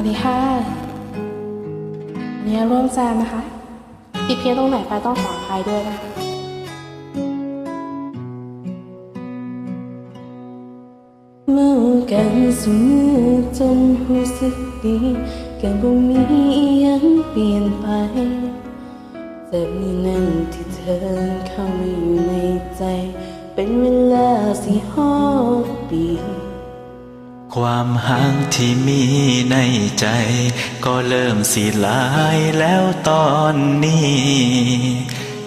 วัสดีค่ะวันนี้ร่วมแจมนะคะผิดเพี้ยนตรงไหนไปต้องขออภัยด้วยนะคะเมื่อกันเสมอจนรู้สึกดีก็บ่มีอิหยังเปลี่ยนไปแต่มีนั้นที่เธอเข้ามาอยู่ในใจ เป็นเวลาสี่หกปี ความห่างที่มีในใจ ก็เริ่มสิลายแล้วตอนนี้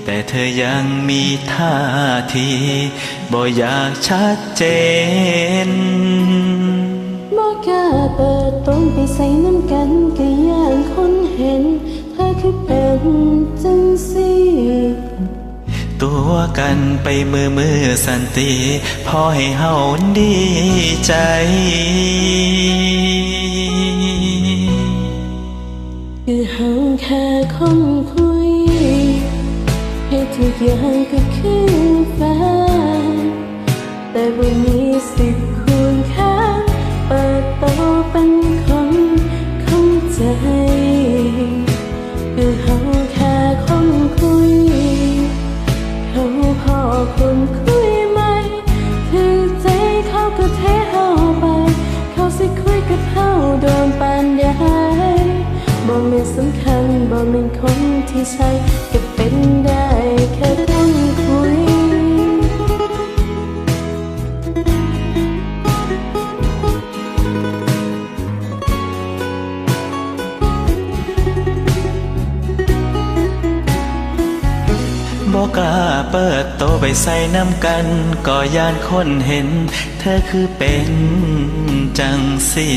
แต่เธอยังมีท่าทีบ่อยากชัดเจนบอกล้าเปิดตนไปใส่น้ำกันก็ย่านคนเห็นเธอคือเป็น ตัวกันไปมือมือสันติพอให้เฮาดีใจคือเฮาแค่คนคุย ให้ทุกอย่างก็คือแฟนแต่บนนี้ ที่ใช่ก็เป็นได้แค่คนคุย บอกกล้าเปิดโตไปใส่น้ำกัน ก็ย่านคนเห็น เธอคือเป็นจังสี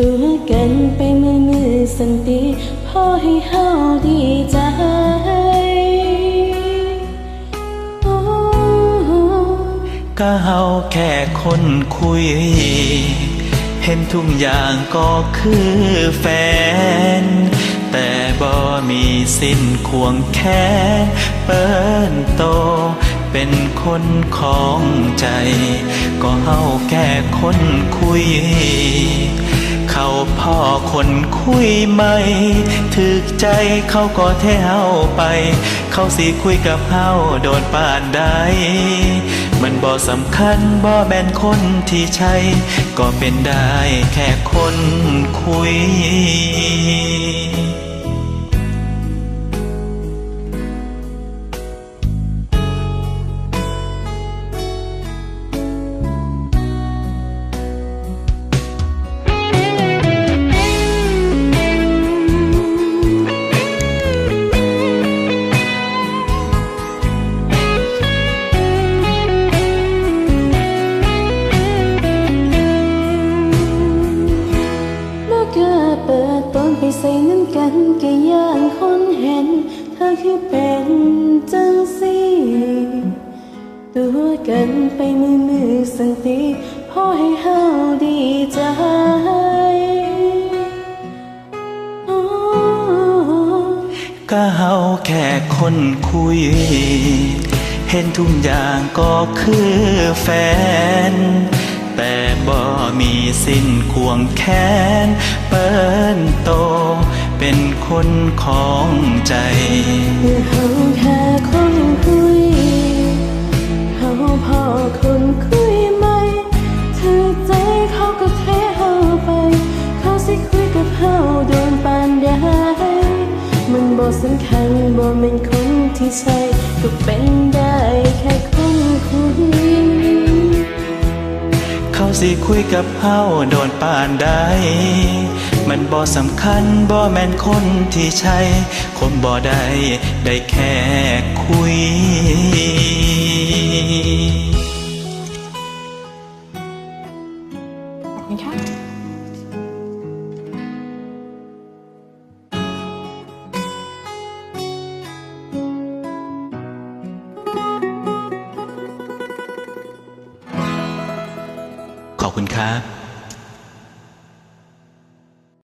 ตัวกันไปมือมือสันติพอให้เฮาดีใจก็เฮาแค่คนคุย เห็นทุกอย่างก็คือแฟน แต่บ่มีสิ้นควงแค่เปิ้นโต เป็นคนของใจ ก็เฮาแค่คนคุย เขาพ่อคนคุยไม่ถึกใจเขาก็เท่าไป เขาสิคุยกับเฮาโดนป่านใดมันบ่สำคัญบ่แม่นคนที่ใช่ก็เป็นได้แค่คนคุย เปิดตนไปใส่น้ำกันก็ย่านคนเห็น เธอคือเป็นจังสิตัวกันไปมือมือสันติพอให้เฮาดีใจโอ้ก็เฮาแค่คนคุย เห็นทุกอย่างก็คือแฟน บ่มีสิ้นควงแค้น เปิ้นโต เป็นคนของใจคือเฮาแค่คนคุยเฮาพอคนคุยไหมถือใจเขาก็เทเฮาไป เขาสิคุยกับเฮาโดนปานใดมันบ่สำคัญบ่แม่นคนที่ใช่ก็เป็นได้แค่ สิคุยกับเฮาโดนปานใดมันบ่สำคัญบ่แม่นคนที่ใช่คนบ่ได้ได้แค่คุยขอ คุณครับ